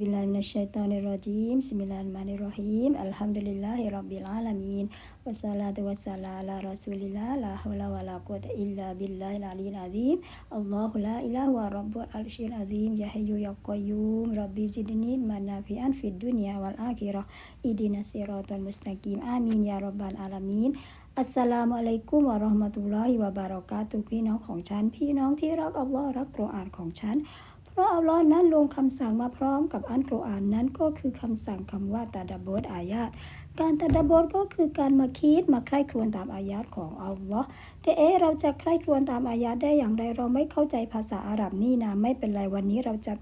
Bismillahirrahmanirrahim. Bismillahirrahmanirrahim. Alhamdulillahi rabbil alamin. Wassalatu wassalamu ala Rasulillah. La haula wala quwwata illa billahil aliyyil azim. Allahu la ilaha wa rabbul arsyil azim. Ya hayyu ya qayyum. Rabbi zidni manafi'an fid dunya wal akhirah. อัสลามุอะลัยกุมวะเราะห์มะตุลลอฮิวะบารอกาตุพี่น้องของฉัน พี่น้องที่รักอัลลอฮ์รักโกรอานของฉัน เพราะอัลลอฮ์นั้นลงคำสั่งมาพร้อมกับอันกุรอานนั้นก็คือคำสั่งคำว่าตาดับบทอายาตการตาดับบทก็คือการมาคิดมาใคร่ครวญตามอายาตของอัลลอฮ์แต่เอ๊เราจะใคร่ครวญตามอายาตได้อย่างไรเราไม่เข้าใจภาษาอาหรับนี่นะไม่เป็นไรวันนี้เราจะ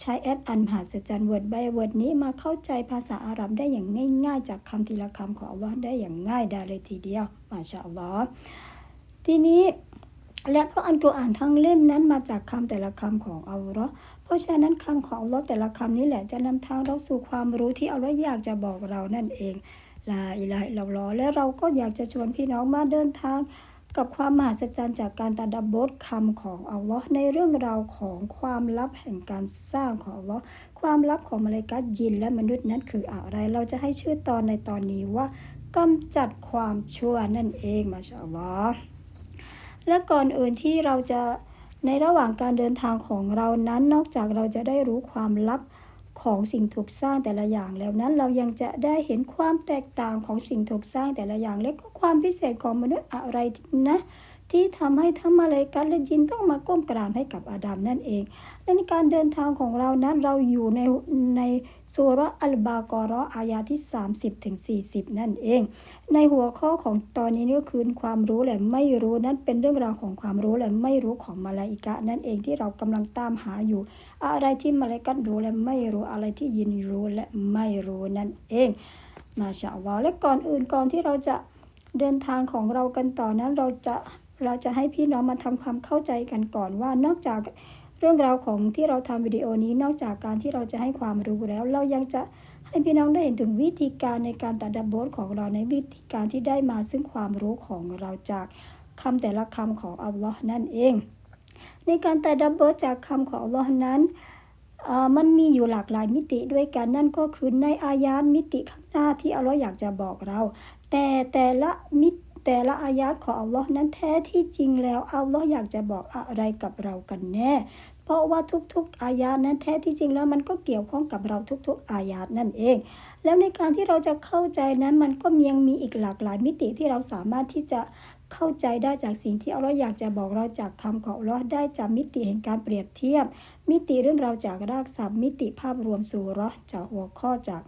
ใช้แอปอันมหาศจรรย์เวิร์ดใบเวิร์ดนี้มาเข้าใจภาษาอาหรับได้อย่างง่าย ๆ จากคำทีละคำของอัลลอฮ์ได้อย่างง่ายได้เลยทีเดียวมาชาอัลลอฮ์ทีนี้ และเพราะอันกุรอานทั้งเล่มนั้นมาจากคำแต่ละคำของอัลลอฮ์เพราะฉะนั้นคำของอัลลอฮ์แต่ละคำนี้แหละจะนำทางเราสู่ความรู้ที่อัลลอฮ์อยากจะบอกเรานั่นเองลาอิลาฮิลลอฮ์และเราก็อยากจะชวนพี่น้องมาเดินทางกับความมหัศจรรย์จากการตาดับบทคำของอัลลอฮ์ในเรื่องราวของความลับแห่งการสร้างของอัลลอฮ์ความลับของมลาอิกัตยินและมนุษย์นั้นคืออะไร เราจะให้ชื่อตอนในตอนนี้ว่ากำจัดความชั่วนั่นเองมาชาอัลลอฮ์ และก่อนอื่นที่เราจะในระหว่างการเดินทางของเรานั้น นอกจากเราจะได้รู้ความลับของสิ่งถูกสร้างแต่ละอย่างแล้วนั้นเรายังจะได้เห็นความแตกต่างของสิ่งถูกสร้างแต่ละอย่าง และก็ความพิเศษของมนุษย์อะไรนะที่ทำให้ทั้งมาเลกัตและจินต้องมาก้มกราบให้กับอาดัมนั่นเอง และในการเดินทางของเรานั้นเราอยู่ในในสุรอัลบากอรออายาที่ 30ถึง40 นั่นเอง ในหัวข้อของตอนนี้ก็คือความรู้และไม่รู้นั้นเป็นเรื่องราวของความรู้และไม่รู้ของมาลาอิกะนั่นเองที่เรากำลังตามหาอยู่ อะไรที่มาลาอิกัตรู้และไม่รู้อะไรที่ยินรู้และไม่รู้นั่นเองมาชาอัลลอฮ์และก่อนอื่นก่อนที่เราจะเดินทางของเรากันต่อนั้นเราจะเราจะให้พี่น้องมาทำความเข้าใจกันก่อนว่านอกจาก รื่องราวของที่เราทำวิดีโอนี้นอกจากการที่เราจะให้ความรู้แล้ว เรายังจะให้พี่น้องได้เห็นถึงวิธีการในการตัดดับบทของเราในวิธีการที่ได้มาซึ่งความรู้ของเราจากคำแต่ละคำของอัลลอฮ์นั่นเอง ในการตัดดับบทจากคำของอัลลอฮ์นั้นมันมีอยู่หลากหลายมิติด้วยกันนั่นก็คือในอายาตมิติข้างหน้าที่อัลลอฮ์อยากจะบอกเรา แต่แต่ละมิติ แต่ละอายาตของอัลลอฮ์นั้นแท้ที่จริงแล้วอัลลอฮ์อยากจะบอกอะไรกับเรากันแน่ เพราะว่าทุกๆ อายาตนั้นแท้ที่จริงแล้วมันก็เกี่ยวข้องกับเราทุกๆ อายาตนั่นเอง แล้วในการที่เราจะเข้าใจนั้นมันก็ยังมีอีกหลากหลายมิติที่เราสามารถที่จะเข้าใจได้จากสิ่งที่อัลลอฮ์อยากจะบอกเราจากคำของอัลลอฮ์ได้จากมิติแห่งการเปรียบเทียบ มิติเรื่องเราจากรากศัพท์มิติภาพรวมสู่รอจากหัวข้อจาก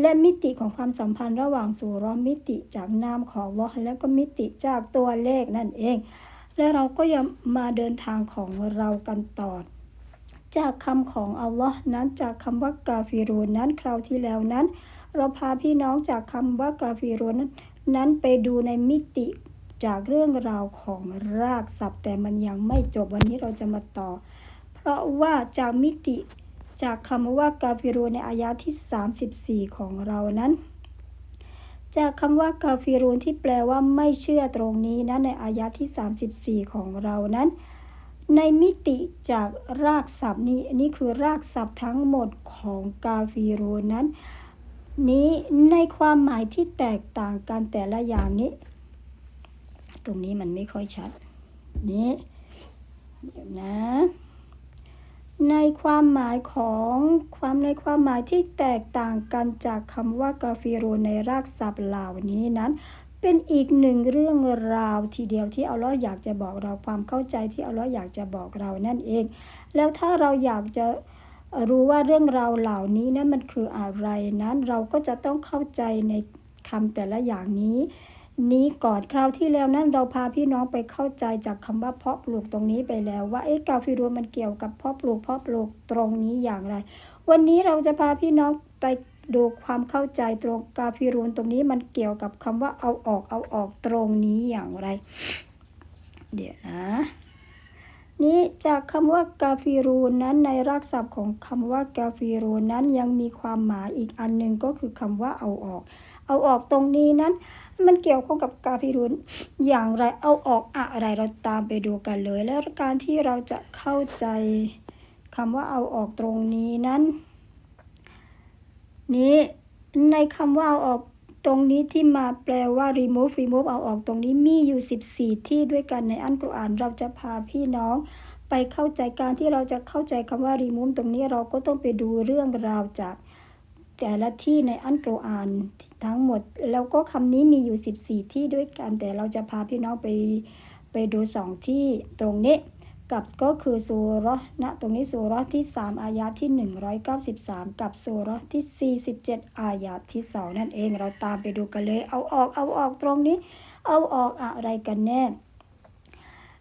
และมิติของความสัมพันธ์ระหว่างสุรมิติจากนามของลอและก็มิติจากตัวเลขนั่นเอง และเราก็ยังมาเดินทางของเรากันต่อจากคำของอัลลอฮ์นั้นจากคำว่ากาฟิรูนนั้นคราวที่แล้วนั้น เราพาพี่น้องจากคำว่ากาฟิรูนั้นนั้นไปดูในมิติจากเรื่องราวของรากศัพท์ แต่มันยังไม่จบวันนี้เราจะมาต่อ เพราะว่าจากมิติ จากคำว่ากาฟิรูในอายะที่ 34 ของเรานั้น จากคำว่ากาฟิรูนที่แปลว่าไม่เชื่อตรงนี้นะในอายะที่ 34 ของเรานั้น ในมิติจากรากศัพท์นี้นี่คือรากศัพท์ทั้งหมดของกาฟิรูนนั้น นี้ในความหมายที่แตกต่างกันแต่ละอย่างนี้ ตรงนี้มันไม่ค่อยชัด นี่เดี๋ยวนะ ในความหมายของความในความหมายที่แตกต่างกันจากคำว่ากาฟิรูในรากศัพท์เหล่านี้นั้น เป็นอีกหนึ่งเรื่องราวทีเดียวที่อัลลอฮ์อยากจะบอกเราความเข้าใจที่อัลลอฮ์อยากจะบอกเรานั่นเอง แล้วถ้าเราอยากจะรู้ว่าเรื่องราวเหล่านี้นั้นมันคืออะไรนั้นเราก็จะต้องเข้าใจในคำแต่ละอย่างนี้ นี้ก่อนคราวที่แล้วนั้นเราพาพี่น้องไปเข้าใจจากคำว่าเพาะปลูกตรงนี้ไปแล้ว ว่าเอ๊ะกาฟิรูมันเกี่ยวกับเพาะปลูกเพาะปลูกตรงนี้อย่างไร วันนี้เราจะพาพี่น้องไปดูความเข้าใจตรงกาฟิรูนตรงนี้มันเกี่ยวกับคำว่าเอาออกเอาออกตรงนี้อย่างไร เดี๋ยวนะนี้จากคำว่ากาฟิรูนนั้นในรากศัพท์ของคำว่ากาฟิรูนนั้นยังมีความหมายอีกอันหนึ่งก็คือคำว่าเอาออก เอาออกตรงนี้นั้น มันเกี่ยวข้องกับกาฟิรุนอย่างไรเอาออกอะไรเราตามไปดูกันเลย แล้วการที่เราจะเข้าใจคำว่าเอาออกตรงนี้นั้น นี้ในคำว่าเอาออกตรงนี้ที่มาแปลว่า remove remove เอาออกตรงนี้มีอยู่ 14 ที่ด้วยกันในอันกุรอานเราจะพาพี่น้องไปเข้าใจการที่เราจะเข้าใจคำว่า remove ตรงนี้เราก็ต้องไปดูเรื่องราวจาก แต่ละที่ในอันกุรอานทั้งหมด แล้วก็คำนี้มีอยู่ 14 ที่ด้วยกัน แต่เราจะพาพี่น้องไปไปดูสองที่ตรงนี้กับก็คือซูราะห์ณตรงนี้ซูราะห์ที่ 3 อายาที่ 193 กับซูราะห์ที่ 47 อายาที่ 2 นั่นเองเราตามไปดูกันเลย เอาออกเอาออกตรงนี้ เอาออกอะไรกันแน่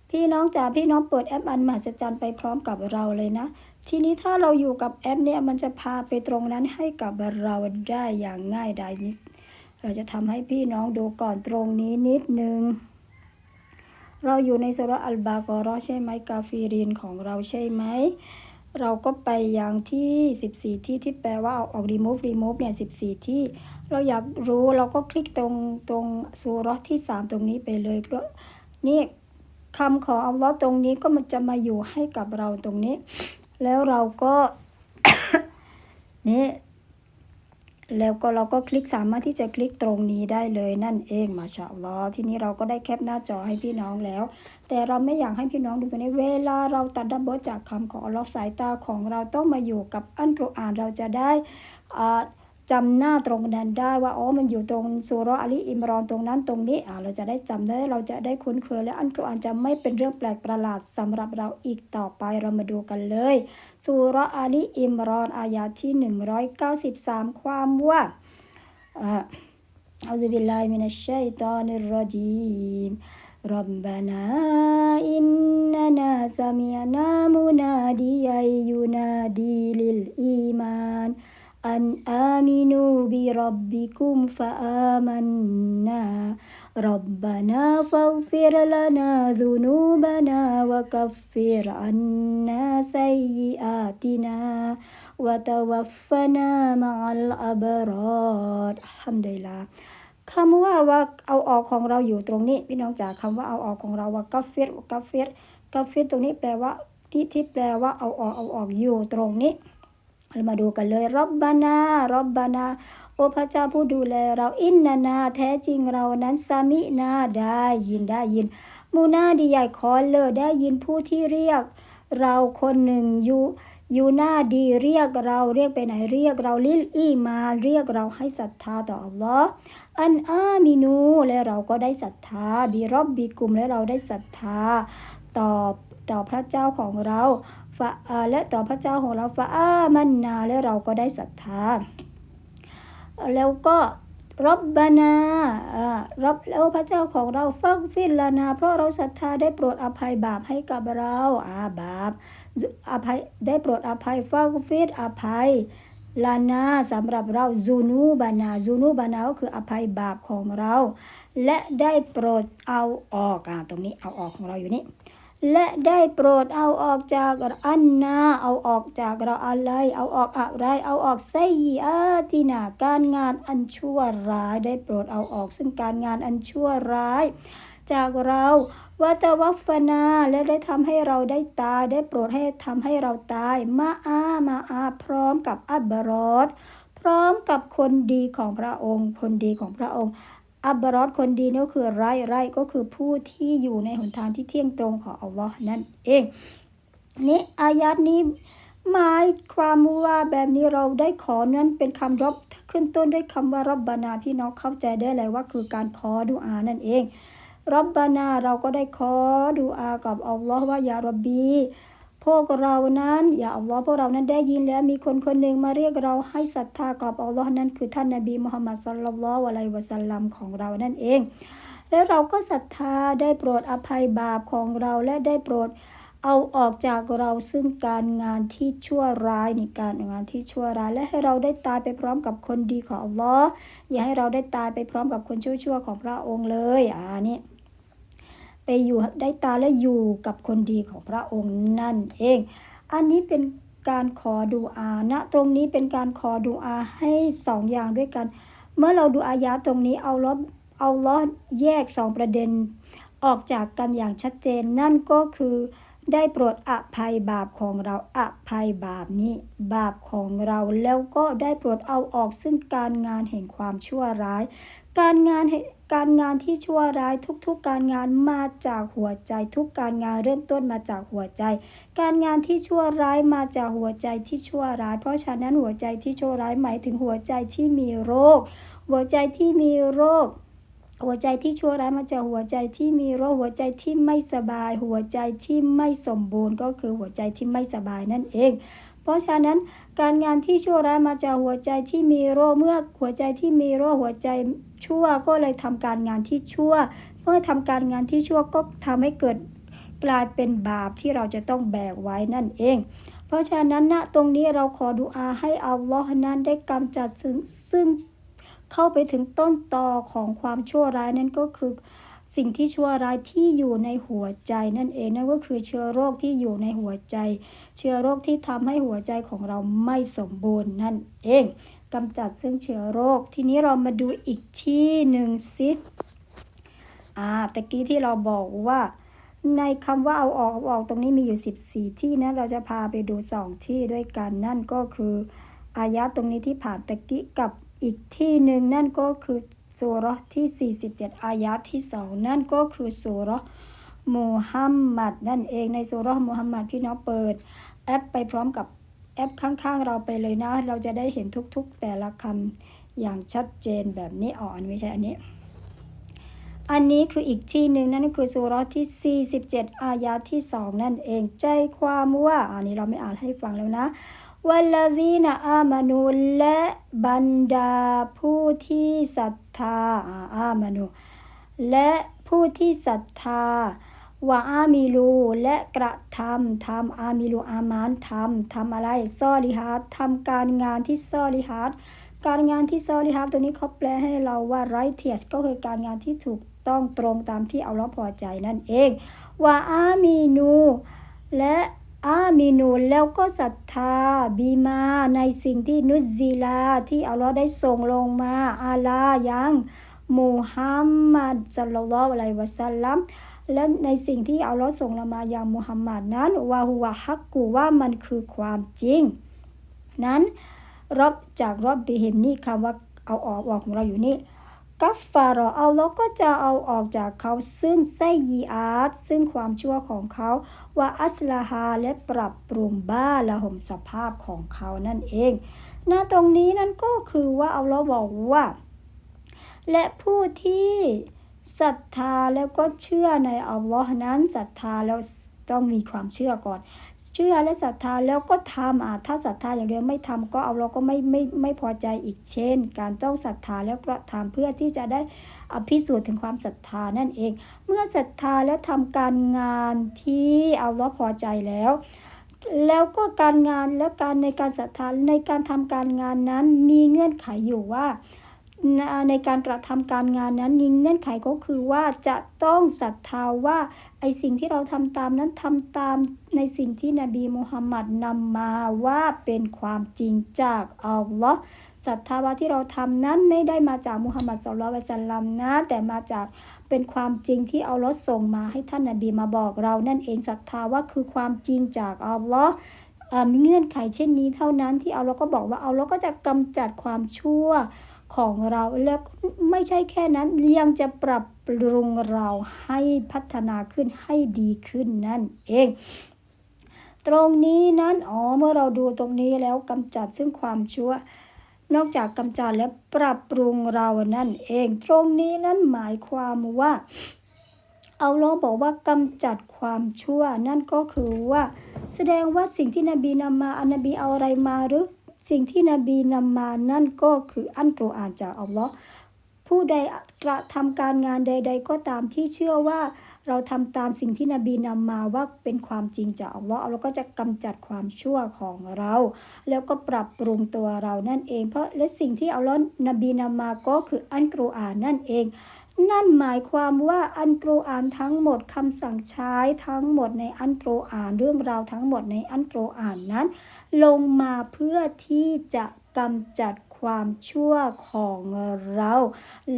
พี่น้องจ๋าพี่น้องเปิดแอปอันมหัศจรรย์ไปพร้อมกับเราเลยนะ ทีนี้ถ้าเราอยู่กับแอปเนี่ยมันจะพาไปตรงนั้นให้กับเราได้อย่างง่ายดายนิดเราจะทำให้พี่น้องดูก่อนตรงนี้นิดนึง เราอยู่ในสุรอัลบากอราะห์ใช่ไหมกาฟีรินของเราใช่ไหมเราก็ไปอย่างที่ 14 ที่ที่แปลว่าเอาออก remove remove เนี่ย 14 ที่ เราอยากรู้เราก็คลิกตรงตรงสุราะห์ที่ 3 ตรงนี้ไปเลยก็นี่คำของอัลลอฮ์ตรงนี้ก็มันจะมาอยู่ให้กับเราตรงนี้ แล้วเราก็ นี่แล้วก็เราก็คลิกสามารถที่จะคลิกตรงนี้ได้เลยนั่นเองมาชาอัลลอทีนี้เราก็ได้แคปหน้าจอให้พี่น้องแล้ว แต่เราไม่อยากให้พี่น้องดูไปในเวลาเราตัดดับเบิลจากคำของอัลลอฮ์สายตาของเราต้องมาอยู่กับอันกุรอานเราจะได้อ่า จำหน้าตรงนั้นได้ว่าอ๋อมันอยู่ตรงสุเราะห์อาลีอิมรอนตรงนั้นตรงนี้อ่าเราจะได้จำได้เราจะได้คุ้นเคยและอันกุรอานจะไม่เป็นเรื่องแปลกประหลาดสำหรับเราอีกต่อไปเรามาดูกันเลยสุเราะห์อาลีอิมรอนอายาที่ 193 ความว่า أعوذ بالله من الشيطان الرجيم ربنا إننا سمعنا مناديا ينادي للإيمان أن آمنوا بربكم فآمنا ربنا فاغفر لنا ذنوبنا وكفر عنا سيئاتنا وتوفنا مع الأبرار الحمد لله คำว่าว่าเอาออกของเราอยู่ตรงนี้ พี่น้องจ๋าคำว่าเอาออกของเราว่ากัฟเฟรกัฟเฟรกัฟเฟรตรงนี้แปลว่าที่ที่แปลว่าเอาออกเอาออกอยู่ตรงนี้ เรามาดูกันเลยรบบานารบบานาโอพระเจ้าผู้ดูแลเราอินนานาแท้จริงเรานั้นสามินาได้ยินได้ยิน มูนาดีใหญ่คอนเลอได้ยินผู้ที่เรียก เราคนหนึ่งอยู่อยู่หน้าดีเรียกเราเรียกไปไหนเรียกเราลิลอีมาเรียกเราให้ศรัทธาต่ออัลลอฮ์อันอามินูและเราก็ได้ศรัทธาบีรอบบีกุมและเราได้ศรัทธาต่อต่อพระเจ้าของเรา ฟะอาและต่อพระเจ้าของเราฟะอามันนาและเราก็ได้ศรัทธา แล้วก็รับบานาอ่ารับแล้วพระเจ้าของเราฟักฟิลลานา เพราะเราศรัทธาได้โปรดอภัยบาปให้กับเราอาบาปอภัยได้โปรดอภัยฟักฟิดอภัยลานาสำหรับเราซูนูบานาซูนูบานาก็คืออภัยบาปของเรา และได้โปรดเอาออกอ่าตรงนี้เอาออกของเราอยู่นี่ และได้โปรดเอาออกจากอันนา เอาออกจากเราอะไร เอาออกอะไร เอาออกไซยีอาตินาการงานอันชั่วร้าย ได้โปรดเอาออกซึ่งการงานอันชั่วร้าย จากเราวัตวัฟนาและได้ทำให้เราได้ตาย ได้โปรดให้ทำให้เราตาย มาอามาอา พร้อมกับอับบรอดพร้อมกับคนดีของพระองค์ คนดีของพระองค์ อับบรอดคนดีนี่ก็คือไรไรก็คือผู้ที่อยู่ในหนทางที่เที่ยงตรงของอัลลอฮ์นั่นเองนี่อายัดนี้หมายความว่าแบบนี้เราได้ขอนั้นเป็นคำรบขึ้นต้นด้วยคำว่ารับบานาพี่น้องเข้าใจได้เลยว่าคือการขอดุอานั่นเองรับบานาเราก็ได้ขอดุอากับอัลลอฮ์ว่ายารับบี พวกเรานั้น อย่าอัลลอฮ์พวกเรานั้นได้ยินแล้วมีคนคนหนึ่งมาเรียกเราให้ศรัทธากับอัลลอฮ์นั่นคือท่านนบีมุฮัมมัดสัลลัลลอฮุอะลัยฮิวะสัลลัมของเรานั่นเอง แล้วเราก็ศรัทธาได้โปรดอภัยบาปของเราและได้โปรดเอาออกจากเราซึ่งการงานที่ชั่วร้ายในการงานที่ชั่วร้าย และให้เราได้ตายไปพร้อมกับคนดีของอัลลอฮ์อย่าให้เราได้ตายไปพร้อมกับคนชั่วๆของพระองค์เลยอ่านี่ ไปอยู่ได้ตาและอยู่กับคนดีของพระองค์นั่นเอง อันนี้เป็นการขอดูอาณตรงนี้เป็นการขอดูอาให้สองอย่างด้วยกัน เมื่อเราดูอายะตรงนี้เอาลบเอาล้อแยกสองประเด็น ออกจากกันอย่างชัดเจนนั่นก็คือได้โปรดอภัยบาปของเราอภัยบาปนี้ บาปของเราแล้วก็ได้โปรดเอาออกซึ่งการงานแห่งความชั่วร้าย การงาน การงานที่ชั่วร้ายทุกๆ การงานมาจากหัวใจ ทุกการงานเริ่มต้นมาจากหัวใจ การงานที่ชั่วร้ายมาจากหัวใจที่ชั่วร้าย เพราะฉะนั้นหัวใจที่ชั่วร้ายหมายถึงหัวใจที่มีโรค หัวใจที่มีโรคหัวใจที่ชั่วร้ายมาจากหัวใจที่มีโรคหัวใจที่ไม่สบาย หัวใจที่ไม่สมบูรณ์ก็คือหัวใจที่ไม่สบายนั่นเอง เพราะฉะนั้น การงานที่ชั่วร้ายมาจากหัวใจที่มีโรคเมื่อหัวใจที่มีโรคหัวใจชั่วก็เลยทำการงานที่ชั่ว เมื่อทำการงานที่ชั่วก็ทำให้เกิดกลายเป็นบาปที่เราจะต้องแบกไว้นั่นเอง เพราะฉะนั้นณตรงนี้เราขอดุอาให้อัลลอฮ์นั้นได้กำจัดซึ่งซึ่งเข้าไปถึงต้นตอของความชั่วร้ายนั่นก็คือ สิ่งที่ชั่วร้ายที่อยู่ในหัวใจนั่นเองนั่นก็คือเชื้อโรคที่อยู่ในหัวใจ เชื้อโรคที่ทำให้หัวใจของเราไม่สมบูรณ์นั่นเองกำจัดซึ่งเชื้อโรค ทีนี้เรามาดูอีกที่หนึ่งสิอ่าตะกี้ที่เราบอกว่า ในคำว่าเอาออกเอาออกตรงนี้มีอยู่ 14 ที่นะเราจะพาไปดู 2 ที่ด้วยกันนั่นก็คืออายะตรงนี้ที่ผ่านตะกี้กับอีกที่หนึ่งนั่นก็คือ สุรที่ 47 อายะที่2นั่นก็คือสุรมูฮัมหมัดนั่นเองในสุรมูฮัมหมัดพี่น้องเปิด แอปไปพร้อมกับแอปข้างๆ เราไปเลยนะ เราจะได้เห็นทุกๆ แต่ละคำอย่างชัดเจนแบบนี้อ่อนไม่ใช่อันนี้ อันนี้คืออีกที่หนึ่งนั่นคือสุรที่ 47 อายาที่2นั่นเองใจความว่า อันนี้เราไม่อ่านให้ฟังแล้วนะ วัลลีนอามานุและบรรดาผู้ที่ศรัทธาอามานุและผู้ที่ศรัทธาวะอามิลูและกระทำทำอามิลูอามานทำทำอะไรซอลิฮัดทำการงานที่ซอลิฮัดการงานที่ซอลิฮัดตัวนี้เขาแปลให้เราว่าไรเทียสก็คือการงานที่ถูกต้องตรงตามที่เอาล้อพอใจนั่นเองวะอามินู และ อามินูแล้วก็ศรัทธาบีมาในสิ่งที่นุซีลาที่อัลลอฮ์ได้ส่งลงมาอาลายังมูฮัมมัดสัลลัลลอฮุอะลัยวะสัลลัมและในสิ่งที่อัลลอฮ์ส่งลงมายังมุฮัมมัดนั้นวาฮุวะฮักกูว่ามันคือความจริง นั้นรบจากรอบบิหิมนี่คำว่าเอาออกออกของเราอยู่นี่ กัฟฟารอเอาแล้วก็จะเอาออกจากเขาซึ่งไซยีอาร์ตซึ่งความชั่วของเขาว่าอัสลาฮาและปรับปรุงบ้าละห่มสภาพของเขานั่นเองน้าตรงนี้นั่นก็คือว่าเอาเราบอกว่า และผู้ที่ศรัทธาแล้วก็เชื่อในอัลลอฮ์นั้นศรัทธาแล้วต้องมีความเชื่อก่อน เชื่อและศรัทธาแล้วก็ทำอะถ้าศรัทธาอย่างเดียวไม่ทำก็เอาเราก็ไม่ไม่ไม่พอใจอีกเช่น การต้องศรัทธาแล้วก็ทำเพื่อที่จะได้อภิสูจน์ถึงความศรัทธานั่นเอง เมื่อศรัทธาแล้วทำการงานที่เอาเราพอใจแล้ว แล้วก็การงานแล้วการในการศรัทธาในการทำการงานนั้นมีเงื่อนไขอยู่ว่า ในการกระทำการงานนั้นเงื่อนไขก็คือว่าจะต้องศรัทธาว่าไอสิ่งที่เราทำตามนั้นทำตามในสิ่งที่นบีมุฮัมมัดนำมาว่าเป็นความจริงจากอัลลอฮ์ศรัทธาว่าที่เราทำนั้นไม่ได้มาจากมุฮัมมัดสุลลัลสัลลัมนะแต่มาจากเป็นความจริงที่อาลลอฮ์ส่งมาให้ท่านนบีมาบอกเรานั่นเองศรัทธาว่าคือความจริงจากอัลลอฮ์มีเงื่อนไขเช่นนี้เท่านั้นที่เอาเราก็บอกว่าเอาเราก็จะกำจัดความชั่ว ของเราแล้วไม่ใช่แค่นั้นยังจะปรับปรุงเราให้พัฒนาขึ้นให้ดีขึ้นนั่นเอง ตรงนี้นั้นอ๋อเมื่อเราดูตรงนี้แล้วกำจัดซึ่งความชั่วนอกจากกำจัดแล้วปรับปรุงเรานั่นเอง ตรงนี้นั้นหมายความว่า เอาลองบอกว่ากำจัดความชั่ว นั่นก็คือว่า แสดงว่าสิ่งที่นบีนำมาอนบีเอาอะไรมาหรือ สิ่งที่นบีนำมานั่นก็คืออันกุรอานจากอัลลอฮ์ผู้ใดกระทำการงานใด ๆ ก็ตามที่เชื่อว่าเราทำตามสิ่งที่นบีนำมาว่าเป็นความจริงจากอัลลอฮ์เราก็จะกำจัดความชั่วของเรา แล้วก็ปรับปรุงตัวเรานั่นเอง เพราะและสิ่งที่อัลลอฮ์นบีนำมาก็คืออันกุรอานนั่นเอง นั่นหมายความว่าอันกรอานทั้งหมดคำสั่งใช้ทั้งหมดในอันกรอานเรื่องราวทั้งหมดในอันกรอานนั้น ลงมาเพื่อที่จะกำจัดความชั่วของเรา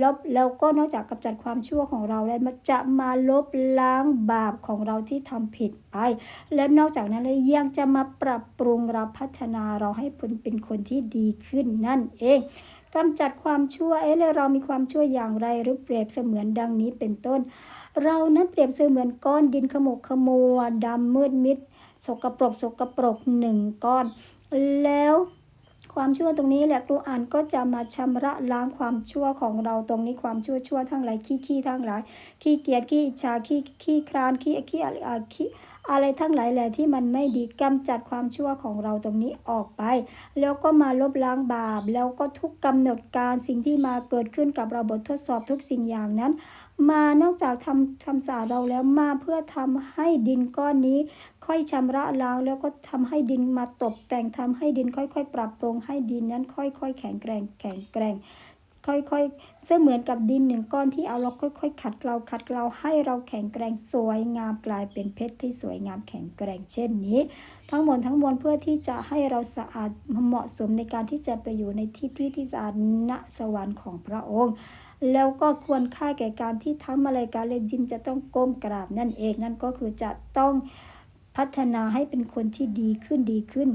ลบแล้วก็นอกจากกำจัดความชั่วของเราแล้วมันจะมาลบล้างบาปของเราที่ทำผิดไป และนอกจากนั้นเลยยังจะมาปรับปรุงเราพัฒนาเราให้เป็นคนที่ดีขึ้นนั่นเองกำจัดความชั่วเอ๊ะแล้วเรามีความชั่วอย่างไรหรือเปรียบเสมือนดังนี้เป็นต้น เรานั้นเปรียบเสมือนก้อนดินขมุกขมัวดำมืดมิด สกปรกสกปรกหนึ่งก้อน แล้วความชั่วตรงนี้แหละครูอ่านก็จะมาชำระล้างความชั่วของเราตรงนี้ความชั่วชั่วทั้งหลายขี้ขี้ทั้งหลายขี้เกียจขี้อิจฉาขี้ขี้ครานขี้ขี้อะไรขี้อะไรทั้งหลายแหละที่มันไม่ดีกำจัดความชั่วของเราตรงนี้ออกไป แล้วก็มาลบล้างบาป แล้วก็ทุกกำหนดการสิ่งที่มาเกิดขึ้นกับเราบททดสอบทุกสิ่งอย่างนั้น มานอกจากทำทำสะอาดเราแล้วมาเพื่อทำให้ดินก้อนนี้ ค่อยชำระล้างแล้วก็ทำให้ดินมาตกแต่งทำให้ดินค่อย ๆ ปรับปรุงให้ดินนั้นค่อย ๆ แข็งแกร่งแข็งแกร่งค่อยๆ เสมือนกับดินหนึ่งก้อนที่เอาเราค่อย ๆ ขัดเกลาขัดเกลาให้เราแข็งแกร่งสวยงามกลายเป็นเพชรที่สวยงามแข็งแกร่งเช่นนี้ ทั้งหมดทั้งมวลเพื่อที่จะให้เราสะอาดเหมาะสมในการที่จะไปอยู่ในที่ที่ที่สะอาดณสวรรค์ของพระองค์ แล้วก็ควรค่าแก่การที่ทั้งมาลายการและยินจะต้องก้มกราบนั่นเองนั่นก็คือจะต้องพัฒนาให้เป็นคนที่ดีขึ้นดีขึ้น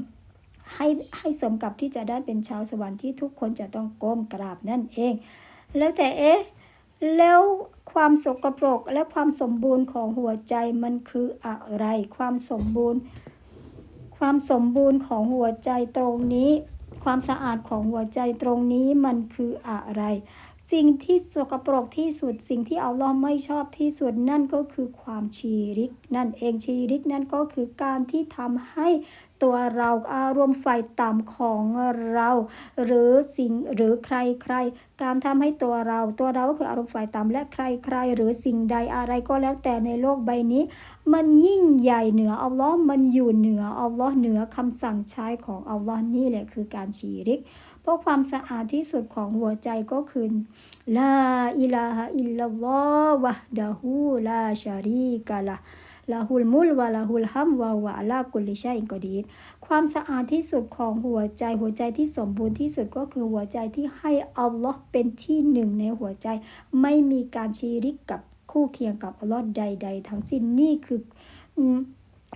ให้ให้สมกับที่จะได้เป็นชาวสวรรค์ที่ทุกคนจะต้องก้มกราบนั่นเอง แล้วแต่เอ๊ะแล้วความสกปรกและความสมบูรณ์ของหัวใจมันคืออะไร ความสมบูรณ์ ความสมบูรณ์ของหัวใจตรงนี้ ความสะอาดของหัวใจตรงนี้มันคืออะไร สิ่งที่สกปรกที่สุด สิ่งที่อัลลอฮ์ไม่ชอบที่สุดนั่นก็คือความชีริก นั่นเองชีริกนั่นก็คือการที่ทำให้ตัวเราอารมณ์ฝ่ายต่ำของเรา หรือสิ่งหรือใครใครการทำให้ตัวเราตัวเราก็คืออารมณ์ฝ่ายต่ำและใครใครหรือสิ่งใดอะไรก็แล้วแต่ในโลกใบนี้ มันยิ่งใหญ่เหนืออัลลอฮ์มันอยู่เหนืออัลลอฮ์เหนือคำสั่งใช้ของอัลลอฮ์นี่แหละคือการชีริก เพราะความสะอาดที่สุดของหัวใจก็คือลาอิลาฮะอิลลัลลอฮ์วะดะฮูลาชารีกะละลาฮุลมุลวะลาฮุลฮัมวะวะลากุลิชัยอิกอดีรความสะอาดที่สุดของหัวใจ หัวใจที่สมบูรณ์ที่สุดก็คือหัวใจที่ให้อัลลอฮ์เป็นที่หนึ่งในหัวใจ ไม่มีการชีริกกับคู่เคียงกับอัลลอฮ์ใด ๆ ทั้งสิ้นนี่คือ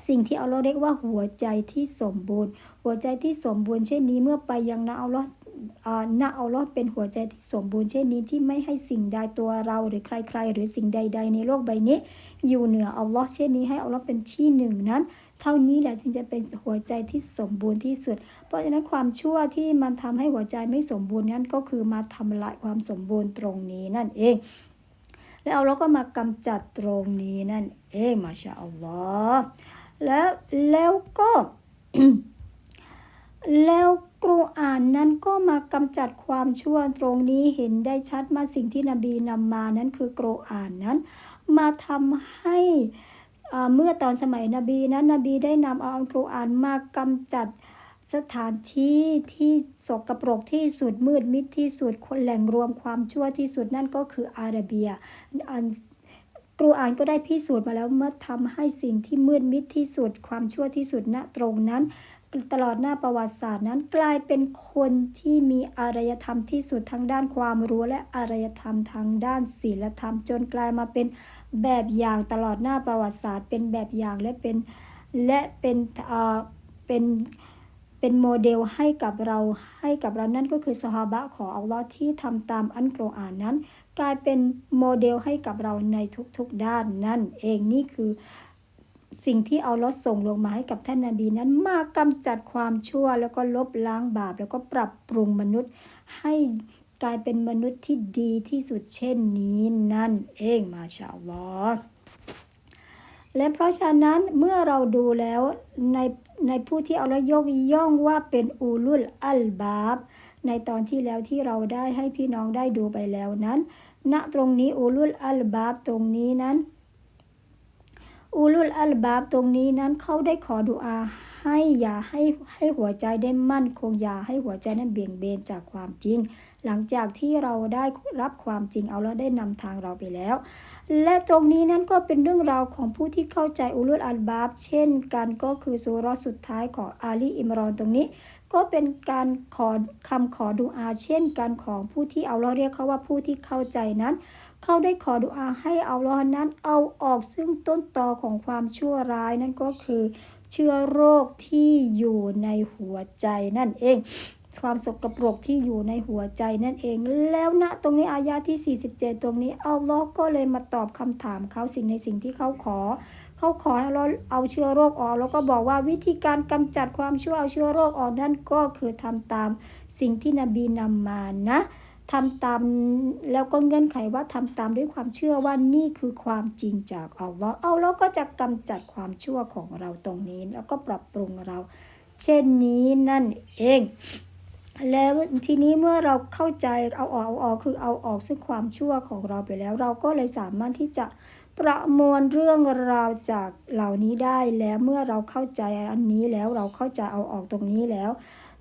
สิ่งที่อัลลอฮ์เรียกว่าหัวใจที่สมบูรณ์ หัวใจที่สมบูรณ์เช่นนี้เมื่อไปยังนะอัลลอฮ์ อ่านะอัลลอฮ์เป็นหัวใจที่สมบูรณ์เช่นนี้ที่ไม่ให้สิ่งใดตัวเราหรือใคร ๆ หรือสิ่งใด ๆ ในโลกใบนี้ อยู่เหนืออัลลอฮ์เช่นนี้ให้อัลลอฮ์เป็นที่หนึ่งนั้น เท่านี้แหละจึงจะเป็นหัวใจที่สมบูรณ์ที่สุด เพราะฉะนั้นความชั่วที่มันทำให้หัวใจไม่สมบูรณ์นั้นก็คือมาทำลายความสมบูรณ์ตรงนี้นั่นเอง แล้วเราก็มากำจัดตรงนี้นั่นเองมาชาอัลลอฮ์แล้วแล้วก็แล้ว กรูอ่านนั้นก็มากำจัดความชั่วตรงนี้เห็นได้ชัดมาสิ่งที่นบีนำมานั้นคือกรูอ่านนั้น มาทำให้เมื่อตอนสมัยนบีนั้นนบีได้นำเอาอัลกุรอานมากำจัดสถานที่ที่สกปรกที่สุดมืดมิดที่สุดแหล่งรวมความชั่วที่สุดนั่นก็คืออาระเบีย อันกรูอ่านก็ได้พิสูจน์มาแล้วเมื่อทำให้สิ่งที่มืดมิดที่สุด ความชั่วที่สุดณตรงนั้น ตลอดหน้าประวัติศาสตร์นั้นกลายเป็นคนที่มีอารยธรรมที่สุดทั้งด้านความรู้และอารยธรรมทางด้านศีลธรรม จนกลายมาเป็นแบบอย่างตลอดหน้าประวัติศาสตร์ เป็นแบบอย่างและเป็นและเป็นเอ่อเป็นเป็นโมเดลให้กับเราให้กับเรานั่นก็คือสฮาบะของอัลลอฮ์ที่ทำตามอันกรอานนั้น กลายเป็นโมเดลให้กับเราในทุกๆด้านนั่นเองนี่คือสิ่งที่เอาลอส่งลงมาให้กับท่านนาบีนั้นมากำจัดความชั่ว แล้วก็ลบล้างบาป แล้วก็ปรับปรุงมนุษย์ ให้กลายเป็นมนุษย์ที่ดีที่สุดเช่นนี้นั่นเองมาชาอัลอฮ์และเพราะฉะนั้นเมื่อเราดูแล้วในในผู้ที่เอาละยกย่องว่าเป็นอูลุลอัลบาบในตอนที่แล้วที่เราได้ให้พี่น้องได้ดูไปแล้วนั้น ณตรงนี้อูลุลอัลบาบตรงนี้นั้น อูลุลอัลบาบตรงนี้นั้นเขาได้ขอดุอาให้อย่าให้ให้หัวใจได้มั่นคงอย่าให้หัวใจนั้นเบี่ยงเบนจากความจริง หลังจากที่เราได้รับความจริงเอาแล้วได้นำทางเราไปแล้ว และตรงนี้นั้นก็เป็นเรื่องราวของผู้ที่เข้าใจอูลุลอัลบาบเช่นกันก็คือสุรสุดท้ายของอาลีอิมรอนตรงนี้ ก็เป็นการขอคำขอดุอาเช่นการของผู้ที่เอาเราเรียกเขาว่าผู้ที่เข้าใจนั้น เขาได้ขอดุอาให้เอาลอฮ์นั้นเอาออกซึ่งต้นตอของความชั่วร้ายนั่นก็คือ เชื้อโรคที่อยู่ในหัวใจนั่นเอง ความสกปรกที่อยู่ในหัวใจนั่นเอง แล้วณตรงนี้อายาที่ 47 ตรงนี้เอัลลอก็เลยมาตอบคำถามเขาสิ่งในสิ่งที่เขาขอ เขาขอให้เราเอาเชื้อโรคออก แล้วก็บอกว่าวิธีการกำจัดความชั่วเอาเชื้อโรคออกนั่นก็คือทำตามสิ่งที่นบีนำมานะทำตามแล้วก็เงื่อนไขว่าทำตามด้วยความเชื่อว่านี่คือความจริงจากอัลลอฮ์เอาแล้วก็จะกำจัดความชั่วของเราตรงนี้ แล้วก็ปรับปรุงเรา เช่นนี้นั่นเอง แล้วทีนี้เมื่อเราเข้าใจเอาออกเอาออกคือเอาออกซึ่งความชั่วของเราไปแล้ว เราก็เลยสามารถที่จะ ประมวลเรื่องราวจากเหล่านี้ได้แล้วเมื่อเราเข้าใจอันนี้แล้วเราเข้าใจเอาออกตรงนี้แล้ว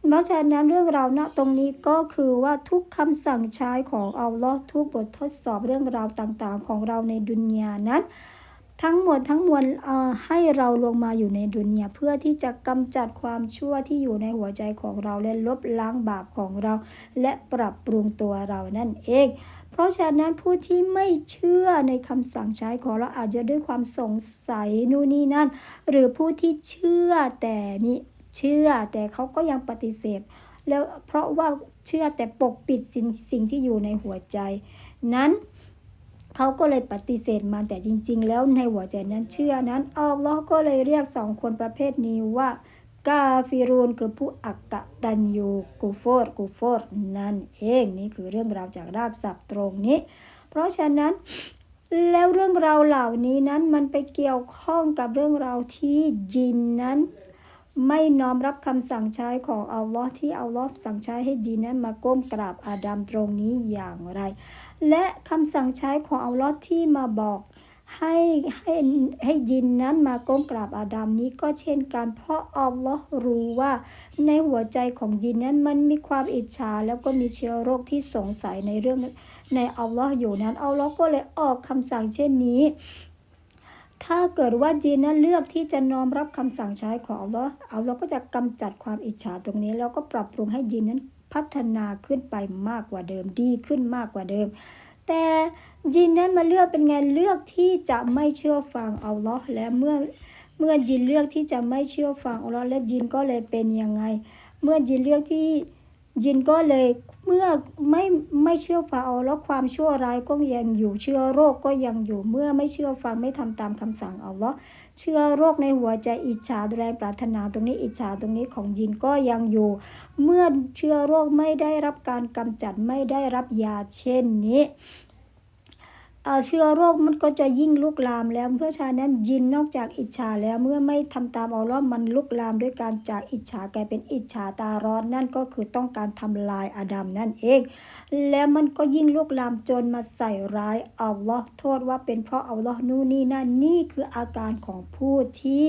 เพราะฉะนั้นเรื่องราวณตรงนี้ก็คือว่าทุกคำสั่งใช้ของอัลลอฮ์ทุกบททดสอบเรื่องราวต่างๆ ของเราในดุนยานั้น ทั้งหมดทั้งมวลเอ่อให้เราลงมาอยู่ในดุนยาเพื่อที่จะกำจัดความชั่วที่อยู่ในหัวใจของเราและลบล้างบาปของเรา และปรับปรุงตัวเรานั่นเอง เพราะฉะนั้นผู้ที่ไม่เชื่อในคำสั่งใช้ของเราอาจจะด้วยความสงสัยนู่นนี่นั่น หรือผู้ที่เชื่อแต่นี่เชื่อแต่เขาก็ยังปฏิเสธ แล้วเพราะว่าเชื่อแต่ปกปิดสิ่งสิ่งที่อยู่ในหัวใจ นั้นเขาก็เลยปฏิเสธมาแต่จริง ๆ แล้วในหัวใจนั้นเชื่อนั้นอัลลอฮ์ก็เลยเรียกสองคนประเภทนี้ว่า กาฟิรูนคือผู้อักกะตันยูกูฟอร์กูฟอร์นั่นเองนี่คือเรื่องราวจากรากศัพท์ตรงนี้ เพราะฉะนั้นแล้วเรื่องราวเหล่านี้นั้นมันไปเกี่ยวข้องกับเรื่องราวที่ยินนั้น ไม่น้อมรับคำสั่งใช้ของอัลลอฮ์ที่อัลลอฮ์สั่งใช้ให้ยินนั้นมาก้มกราบอาดัมตรงนี้อย่างไร และคำสั่งใช้ของอัลลอฮ์ที่มาบอก ให้ให้ให้ยินนั้นมาก้มกราบอาดัมนี้ก็เช่นกัน เพราะอัลลอฮ์รู้ว่าในหัวใจของยินนั้นมันมีความอิจฉาแล้วก็มีเชื้อโรคที่สงสัยในเรื่องในอัลลอฮ์อยู่นั้นอัลลอฮ์ก็เลยออกคำสั่งเช่นนี้ ถ้าเกิดว่าจีนนั้นเลือกที่จะน้อมรับคำสั่งใช้ของอัลลอฮ์อัลลอฮ์ก็จะกำจัดความอิจฉาตรงนี้ แล้วก็ปรับปรุงให้จีนนั้นพัฒนาขึ้นไปมากกว่าเดิมดีขึ้นมากกว่าเดิม แต่ ยินนั้นมาเลือกเป็นไงเลือกที่จะไม่เชื่อฟังอัลลอฮ์และเมื่อเมื่อยินเลือกที่จะไม่เชื่อฟังอัลลอฮ์และยินก็เลยเป็นยังไง เมื่อยินเลือกที่ยินก็เลยเมื่อไม่ไม่เชื่อฟังอัลลอฮ์ความชั่วร้ายก็ยังอยู่เชื้อโรคก็ยังอยู่เมื่อไม่เชื่อฟังไม่ทำตามคำสั่งอัลลอฮ์เชื้อโรคในหัวใจอิจฉาแรงปรารถนาตรงนี้อิจฉาตรงนี้ของยินก็ยังอยู่ เมื่อเชื้อโรคไม่ได้รับการกำจัดไม่ได้รับยาเช่นนี้ เชื้อโรคมันก็จะยิ่งลุกลามแล้ว เพื่อชานั้นยินนอกจากอิจฉาแล้วเมื่อไม่ทำตามเอัลลอมันลุกลามด้วยการจากอิจฉากลายเป็นอิจฉาตาร้อนนั่นก็คือต้องการทำลายอาดัมนั่นเอง แล้วมันก็ยิ่งลุกลามจนมาใส่ร้ายอัลลอฮ์โทษว่าเป็นเพราะอัลลอฮ์นู่นนี่นั่นนี่คืออาการของผู้ที่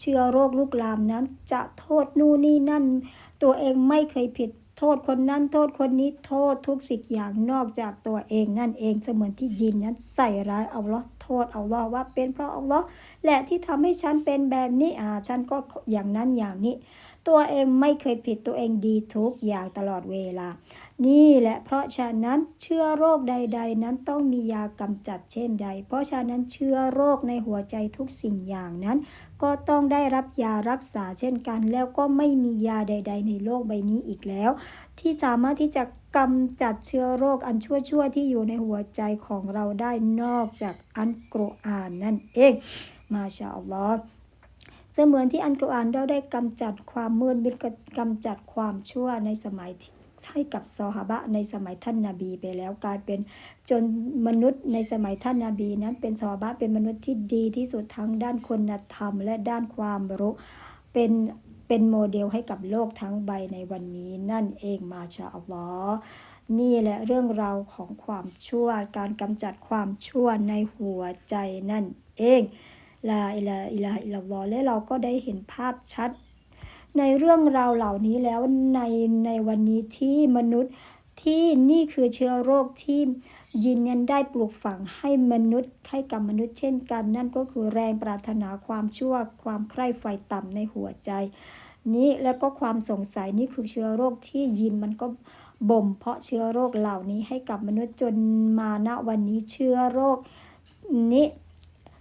เชื้อโรคลุกลามนั้นจะโทษนู่นนี่นั่น ตัวเองไม่เคยผิด โทษคนนั้นโทษคนนี้โทษทุกสิ่งอย่างนอกจากตัวเองนั่นเองเสมือนที่ยินนั้นใส่ร้ายเอาล้อโทษเอาล้อว่าเป็นเพราะเอาล้อแหละที่ทำให้ฉันเป็นแบบนี้อ่าฉันก็อย่างนั้นอย่างนี้ ตัวเองไม่เคยผิดตัวเองดีทุกอย่างตลอดเวลา นี่แหละเพราะฉะนั้นเชื้อโรคใด ๆ นั้นต้องมียากำจัดเช่นใด เพราะฉะนั้นเชื้อโรคในหัวใจทุกสิ่งอย่างนั้น ก็ต้องได้รับยารักษาเช่นกัน แล้วก็ไม่มียาใด ๆ ในโลกใบนี้อีกแล้ว ที่สามารถที่จะกำจัดเชื้อโรคอันชั่วๆที่อยู่ในหัวใจของเราได้นอกจากอันกุรอานนั่นเอง มาชาอัลลอฮ์ เสมือนที่อันกุรอานเราได้กำจัดความมืดมิดกำจัดความชั่วในสมัยให้กับซอฮาบะในสมัยท่านนาบีไปแล้วกลายเป็นจนมนุษย์ในสมัยท่านนาบีนั้นเป็นซอฮาบะเป็นมนุษย์ที่ดีที่สุดทั้งด้านคุณธรรม และด้านความรู้เป็นเป็นโมเดลให้กับโลกทั้งใบในวันนี้นั่นเองมาชาอัลลอฮ์นี่แหละเรื่องราวของความชั่วการกำจัดความชั่วในหัวใจนั่นเอง ลาอิลาอิลาอิลลอและเราก็ได้เห็นภาพชัด ในเรื่องราวเหล่านี้แล้วในในวันนี้ที่มนุษย์ที่นี่คือเชื้อโรคที่ยินยันได้ปลูกฝังให้มนุษย์ให้กับมนุษย์เช่นกัน นั่นก็คือแรงปรารถนาความชั่ว ความใคร่ไฟต่ำในหัวใจ นี้แล้วก็ความสงสัยนี่คือเชื้อโรคที่ยินมันก็บ่มเพาะเชื้อโรคเหล่านี้ให้กับมนุษย์จนมาณวันนี้เชื้อโรคนี้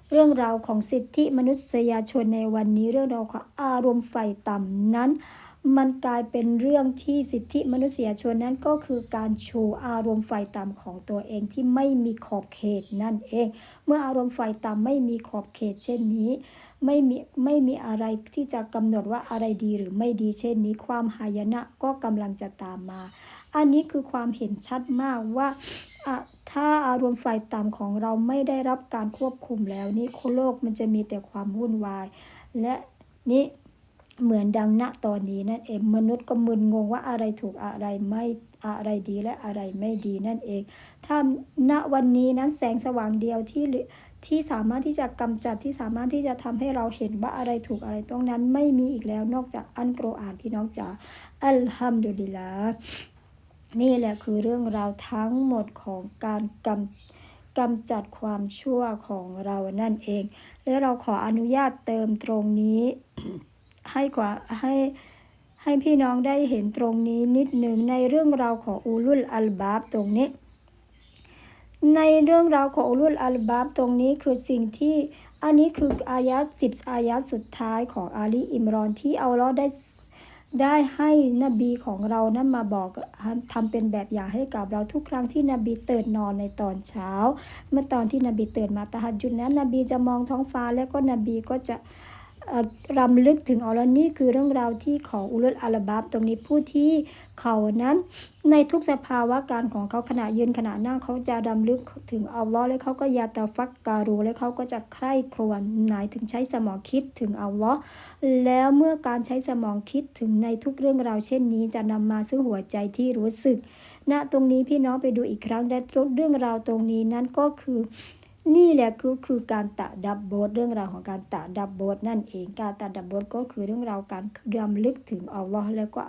เรื่องราวของสิทธิมนุษยชนในวันนี้เรื่องราวของอารมณ์ไฟต่ำนั้น มันกลายเป็นเรื่องที่สิทธิมนุษยชนนั้นก็คือการโชว์อารมณ์ไฟต่ำของตัวเองที่ไม่มีขอบเขตนั่นเอง เมื่ออารมณ์ไฟต่ำไม่มีขอบเขตเช่นนี้ไม่มีไม่มีอะไรที่จะกำหนดว่าอะไรดีหรือไม่ดีเช่นนี้ความหายนะก็กำลังจะตามมา อันนี้คือความเห็นชัดมากว่าอะถ้าอารมณ์ไฟต่ำของเราไม่ได้รับการควบคุมแล้วนี่โลกมันจะมีแต่ความวุ่นวาย และนี่เหมือนดังณตอนนี้นั่นเองมนุษย์ก็มึนงงว่าอะไรถูกอะไรไม่อะไรดีและอะไรไม่ดีนั่นเอง ถ้าณวันนี้นั้นแสงสว่างเดียวที่ที่สามารถที่จะกำจัดที่สามารถที่จะทำให้เราเห็นว่าอะไรถูกอะไรตรงนั้นไม่มีอีกแล้วนอกจากอันโกรออานพี่น้องจ๋าอัลฮัมดุลิลลาห์ นี่แหละคือเรื่องราวทั้งหมดของการกำกำจัดความชั่วของเรานั่นเอง และเราขออนุญาตเติมตรงนี้ ให้กว่าให้ให้พี่น้องได้เห็นตรงนี้นิดหนึ่งในเรื่องราวของอูลุลอัลบาบตรงนี้ ในเรื่องราวของอูลุลอัลบาบตรงนี้คือสิ่งที่อันนี้คืออายะสิบอายะสุดท้ายของอาลีอิมรอนที่เอาล้อได้ ได้ให้นบีของเรานั้นมาบอกทำเป็นแบบอย่างให้กับเราทุกครั้งที่นบีตื่นนอนในตอนเช้า เมื่อตอนที่นบีตื่นมาตะฮัดจุดนั้นนบีจะมองท้องฟ้าแล้วก็นบีก็จะ รำลึกถึงอัลลอฮ์นี่คือเรื่องราวที่ของอุลุลอาลบาบตรงนี้ผู้ที่เขานั้น ในทุกสภาวะการของเขาขณะยืนขณะนั่งเขาจะรำลึกถึงอัลลอฮ์และเขาก็ยาตาฟักการูและเขาก็จะใคร่ครวญหมายถึงใช้สมองคิดถึงอัลลอฮ์แล้วเมื่อการใช้สมองคิดถึงในทุกเรื่องราวเช่นนี้ จะนำมาซึ่งหัวใจที่รู้สึกณตรงนี้พี่น้องไปดูอีกครั้งและเรื่องราวตรงนี้นั้นก็คือ นี่แหละคือคือการตะดับโบสเรื่องราวของการตะดับโบสนั่นเอง การตะดับโบสก็คือเรื่องราวการรำลึกถึงอัลลอฮ์แล้วก็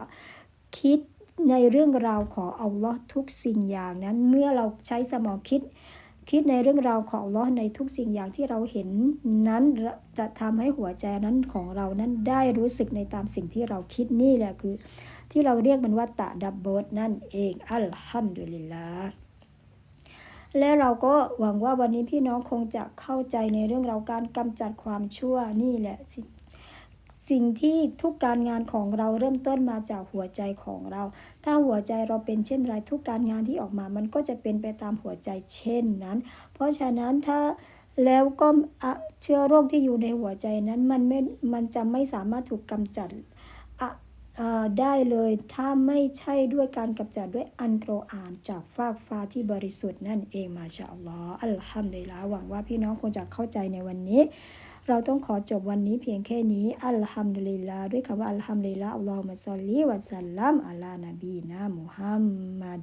คิดในเรื่องราวของอัลลอฮ์ทุกสิ่งอย่างนั้นเมื่อเราใช้สมองคิด คิดในเรื่องราวของอัลลอฮ์ในทุกสิ่งอย่างที่เราเห็นนั้นจะทำให้หัวใจนั้นของเรานั้นได้รู้สึกในตามสิ่งที่เราคิดนี่แหละคือ ที่เราเรียกมันว่าตะดับโบสนั่นเองอัลฮัมดุลิลลาห์ และเราก็หวังว่าวันนี้พี่น้องคงจะเข้าใจในเรื่องเราการกำจัดความชั่วนี่แหละสสิ่งที่ทุกการงานของเราเริ่มต้นมาจากหัวใจของเรา ถ้าหัวใจเราเป็นเช่นไรทุกการงานที่ออกมา มันก็จะเป็นไปตามหัวใจเช่นนั้น เพราะฉะนั้นถ้าแล้วก็เชื้อโรคที่อยู่ในหัวใจนั้นมันไม่ มันจะไม่สามารถถูกกำจัด ได้เลยถ้าไม่ใช่ด้วยการกำจัดด้วยอันโกรอานจากฟากฟ้าที่บริสุทธิ์นั่นเองมาชาอัลลอฮ์อัลฮัมดุลิลละหวังว่าพี่น้องคงจะเข้าใจในวันนี้ เราต้องขอจบวันนี้เพียงแค่นี้อัลฮัมดุลิลละด้วยคำว่าอัลฮัมดุลิลละอัลลอฮฺมะซัลลีวะสัลลัมอัลลานบีนะมุฮัมมัด